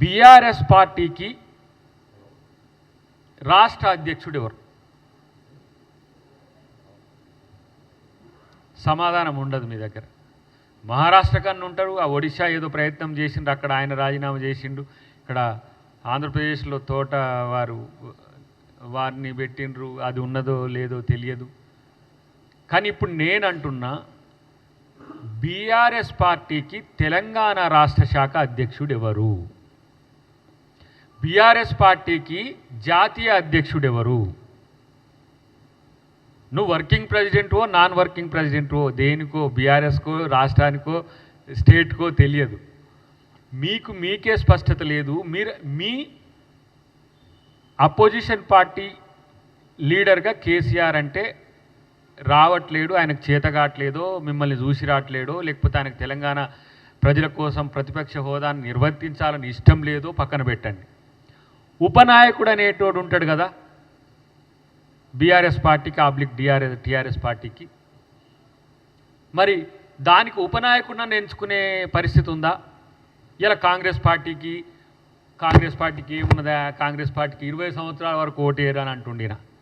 BRS పార్టీకి రాష్ట్ర అధ్యక్షుడు ఎవరు? సమాధానం ఉండదు మీ దగ్గర. మహారాష్ట్ర కన్నా ఉంటారు ఆ ఒడిశా ఏదో ప్రయత్నం చేసిండు అక్కడ ఆయన రాజీనామా చేసిండు ఇక్కడ ఆంధ్రప్రదేశ్లో తోట వారు వారిని పెట్టిండ్రు అది ఉన్నదో లేదో తెలియదు. కానీ ఇప్పుడు నేను అంటున్నా బీఆర్ఎస్ పార్టీకి తెలంగాణ రాష్ట్ర శాఖ అధ్యక్షుడు ఎవరు? బీఆర్ఎస్ పార్టీకి జాతీయ అధ్యక్షుడు ఎవరు నువ్వు వర్కింగ్ ప్రెసిడెంటో నాన్ వర్కింగ్ ప్రెసిడెంటో దేనికో బీఆర్ఎస్కో రాష్ట్రానికో స్టేట్కో తెలియదు. మీకు మీకే స్పష్టత లేదు. మీరు మీ అపోజిషన్ పార్టీ లీడర్గా కేసీఆర్ అంటే రావట్లేడు ఆయనకు చేతగాట్లేదో మిమ్మల్ని చూసి రావట్లేడో లేకపోతే ఆయనకు తెలంగాణ ప్రజల కోసం ప్రతిపక్ష హోదాను నిర్వర్తించాలని ఇష్టం లేదో పక్కన పెట్టండి. ఉపనాయకుడు అనేటోడు ఉంటాడు కదా. బీఆర్ఎస్ పార్టీకి ఆబ్లిక్ డిఆర్ఎస్ టీఆర్ఎస్ పార్టీకి. మరి దానికి ఉపనాయకుడిని ఎంచుకునే పరిస్థితి ఉందా? ఇలా కాంగ్రెస్ పార్టీకి కాంగ్రెస్ పార్టీకి ఏమున్నదా? కాంగ్రెస్ పార్టీకి ఇరవై సంవత్సరాల వరకు ఓటేరు అని అంటుండేనా?